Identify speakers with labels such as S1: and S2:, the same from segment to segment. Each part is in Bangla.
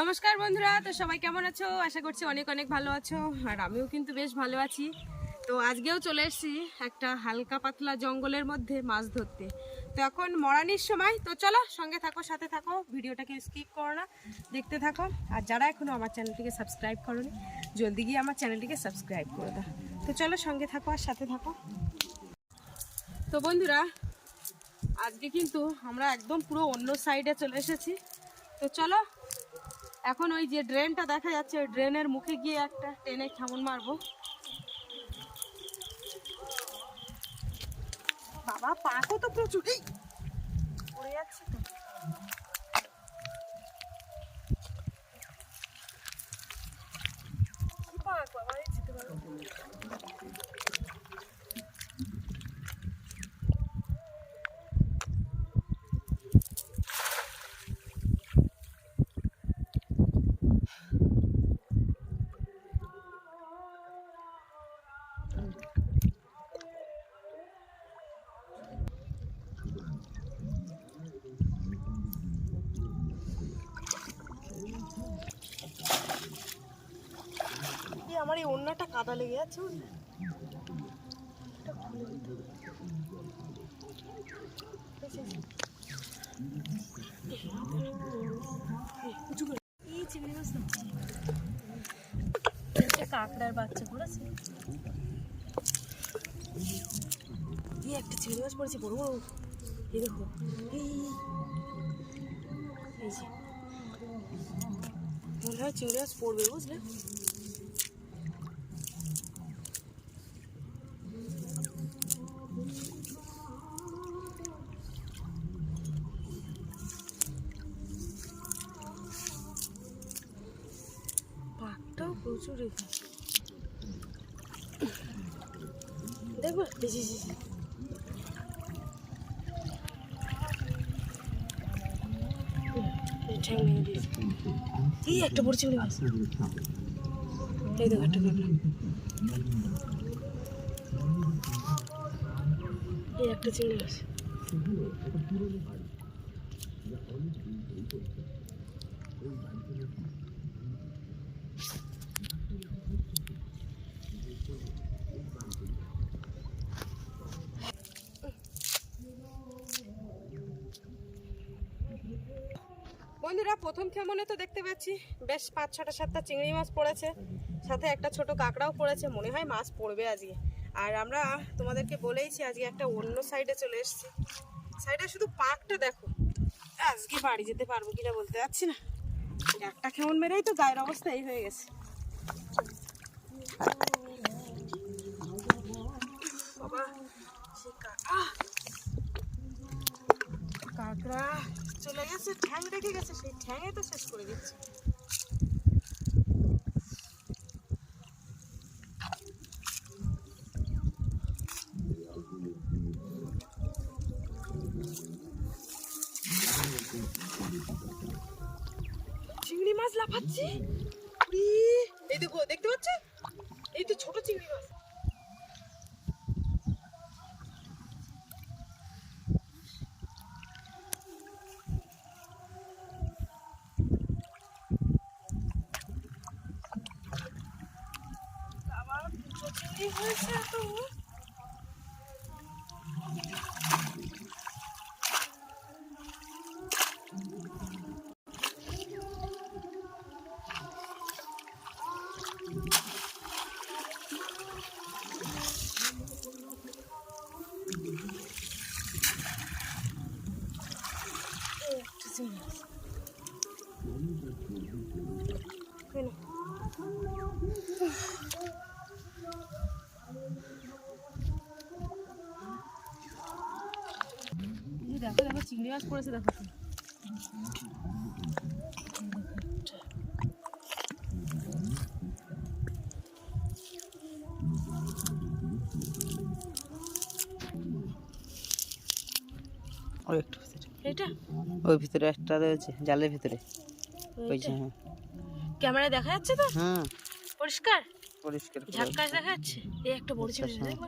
S1: নমস্কার বন্ধুরা, তো সবাই কেমন আছো? আশা করছি অনেক অনেক ভালো আছো, আর আমিও কিন্তু বেশ ভালো আছি। তো আজকেও চলে এসেছি একটা হালকা পাতলা জঙ্গলের মধ্যে মাছ ধরতে। তো এখন মরানির সময়, তো চলো সঙ্গে থাকো, সাথে থাকো, ভিডিওটাকে স্কিপ করো না, দেখতে থাকো। আর যারা এখনও আমার চ্যানেলটিকে সাবস্ক্রাইব করোনি, জলদি গিয়ে আমার চ্যানেলটিকে সাবস্ক্রাইব করে দাও। তো চলো সঙ্গে থাকো আর সাথে থাকো। তো বন্ধুরা, আজকে কিন্তু আমরা একদম পুরো অন্য সাইডে চলে এসেছি। তো চলো এখন ওই যে ড্রেনটা দেখা যাচ্ছে, ওই ড্রেনের মুখে গিয়ে একটা টেনে খামন মারবো। বাবা পাকও তো প্রচুর। যাচ্ছে তো কি পাক বাবা, এই যেতে পারব না। এই আমার এই অন্যটা কাদা লেগে যাচ্ছে। কাঁকড়ার বাচ্চা পড়েছে। এই একটা চিংড়ি মাছ পড়েছে, বড় বড়। এই দেখো। এই যে। মনে হয় চিংড়ি মাছ পড়বে বুঝলে? পাকটাও প্রচুর দেখব? জি এই একটা বড় চিংড়ি মাছ এই দেখো একটা কাঁকড়া এই একটা চিংড়ি মাছ। প্রথম কেমনে তো দেখতে পাচ্ছি বেশ পাঁচ ছটা সাতটা চিংড়ি মাছ পড়েছে, সাথে একটা ছোট কাঁকড়াও পড়েছে, মনে হয় মাছ পড়বে আজকে। আর আমরা তোমাদেরকে বলেইছি আজকে একটা অন্য সাইডে চলে এসেছি। সাইডে শুধু পাকটা দেখো। আজকে বাড়ি যেতে পারব কিনা বলতে পারছি না। একটা কেমন মেরেই তো গায়ের অবস্থা এই হয়ে গেছে। বাবা! কাঁকড়া। চলে গেছে, ঠ্যাং রেখে গেছে, সেই ঠ্যাঙে তো শেষ করে দিচ্ছে। চিংড়ি মাছ লাফাচ্ছে! এই দেখো, দেখতে পাচ্ছ? এই তো ছোট চিংড়ি মাছ। দুটো চিংড়ি হয়েছে এত এই একটা চিংড়ি মাছ এই নাও। এই দেখো দেখো চিংড়ি মাছ পড়েছে দেখো
S2: ওই একটু ভিতরে।
S1: এটা
S2: ওই ভিতরে একটা রয়েছে জালের ভিতরে। ওই যে হ্যাঁ।
S1: ক্যামেরা দেখা যাচ্ছে তো?
S2: হ্যাঁ।
S1: পরিষ্কার?
S2: পরিষ্কার
S1: ঝাক্কাস দেখা যাচ্ছে? এই একটা বড় চিংড়ি
S2: হ্যাঁ।
S1: দেখো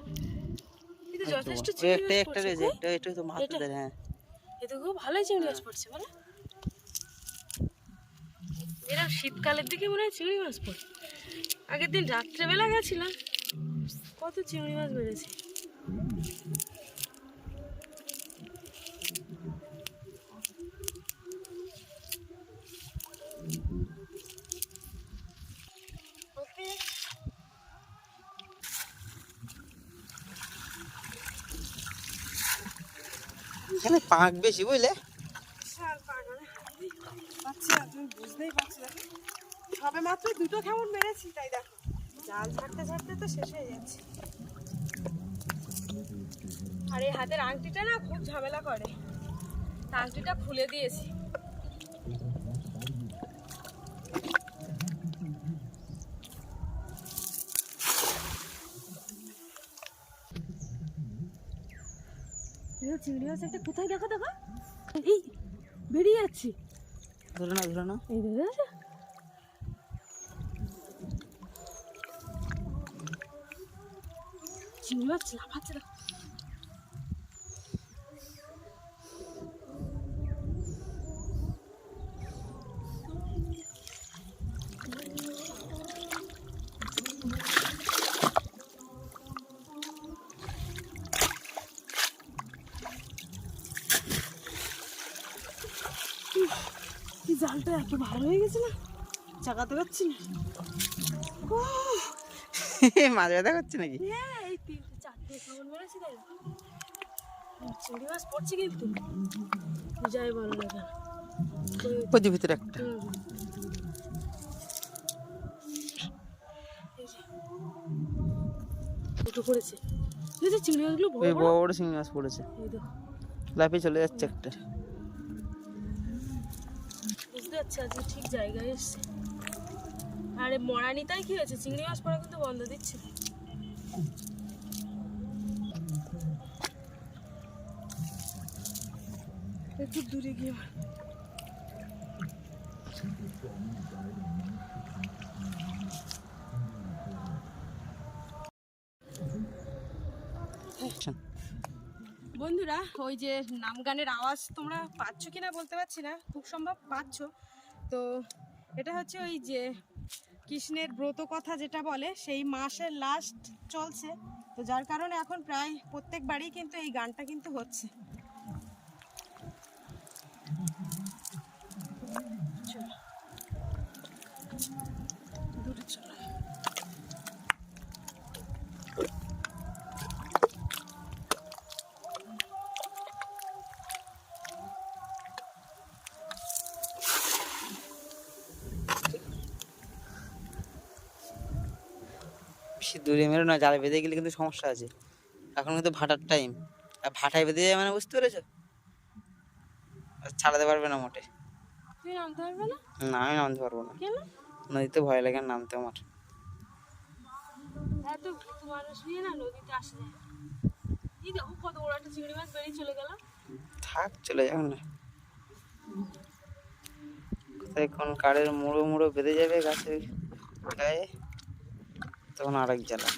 S1: যথেষ্ট
S2: একটা একটা রয়েছে
S1: কই?
S2: একটা একটু তো
S1: এটা?
S2: হ্যাঁ।
S1: এ খুব ভালোই চিংড়ি মাছ পড়ছে, বলো। এরা শীতকালের দিকে মনে হয় চিংড়ি মাছ পড়ে। আগের দিন রাত্রেবেলা গেছিলাম, কত চিংড়ি মাছ বেড়েছে।
S2: এখানে পাক বেশি বুঝলে?
S1: তুমি বুঝতেই দুটো কেমন মেরেছি, তাই দেখো। জাল ছাড়তে ছাড়তে তো শেষ হয়ে যাচ্ছে। আর এই হাতের আংটিটা না খুব ঝামেলা করে। আংটিটা খুলে দিয়েছি। চিংড়ি মাছ একটা কোথায় দেখো দেখো? এই বেরিয়ে যাচ্ছে।
S2: ধরে না ধরে না
S1: এই ধরে দেখো। চিংড়ি মাছ লাফাচ্ছে দেখো। জালটা এত ভালো হয়ে গেছে না চাকাতে পারছি না।
S2: মাছ ব্যথা করছে নাকি?
S1: হ্যাঁ? চিংড়ি মাছ পড়ছে কিন্তু। যাই ওই-
S2: ভিতরে একটা।
S1: দুটো পড়েছে। চিংড়ি মাছগুলো বড় বড়।
S2: মাছ পড়েছে। লাফিয়ে চলে যাচ্ছে একটা।
S1: পারছি আজকে ঠিক জায়গায় এসছে। আরে মরানিতাই কি হয়েছে? চিংড়ি মাছ পড়া কিন্তু বন্ধ দিচ্ছে। একটু দূরে গিয়ে বন্ধুরা ওই যে নাম গানের আওয়াজ তোমরা পাচ্ছ কিনা বলতে পারছি না। খুব সম্ভব পাচ্ছ। তো এটা হচ্ছে ওই যে কৃষ্ণের ব্রত কথা যেটা বলে, সেই মাসের লাস্ট চলছে। তো যার কারণে এখন প্রায় প্রত্যেক বাড়ি কিন্তু এই গানটা কিন্তু হচ্ছে।
S2: বেশি দূরে মেরো না জালে বেঁধে গেলে কিন্তু সমস্যা আছে। এখন কিন্তু ভাটার টাইম আর ভাটায় বেঁধে যায় মানে বুঝতে পেরেছ? ছাড়াতে পারবে না মোটে।
S1: না?
S2: না আমি নামতে পারব না। নদীতে ভয় লাগে নামতে আমার।
S1: গেল।
S2: থাক চলে যাও না। কোথায় কোন কাঠের মুড়ো মুড়ো বেঁধে যাবে গাছের গায়ে? তখন আরেক জ্বালা।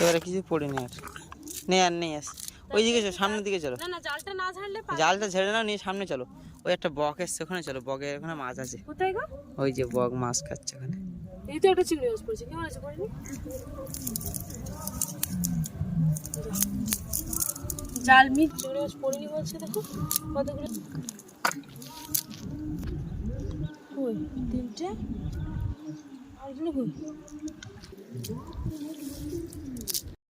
S2: এবারে কিছু পড়েনি আর। নেই আর নেই আস ওই দিকে চলো সামনের দিকে চলো।
S1: না না জালটা না ছাড়লে পা-
S2: জালটা ছেড়ে নাও নিয়ে সামনে চলো। ওই একটা বক এসছে ওখানে চলো বকের ওখানে মাছ আছে।
S1: কোথায় গো?
S2: ওই যে বক মাছ খাচ্ছে ওখানে।
S1: এই তো একটা চিংড়ি মাছ পড়েছে কেমন আছে পড়েনি? জাল মিট চিংড়ি মাছ পড়েনি বলছে দেখো কতগুলো। কই তিনটে? আরগুলো কই?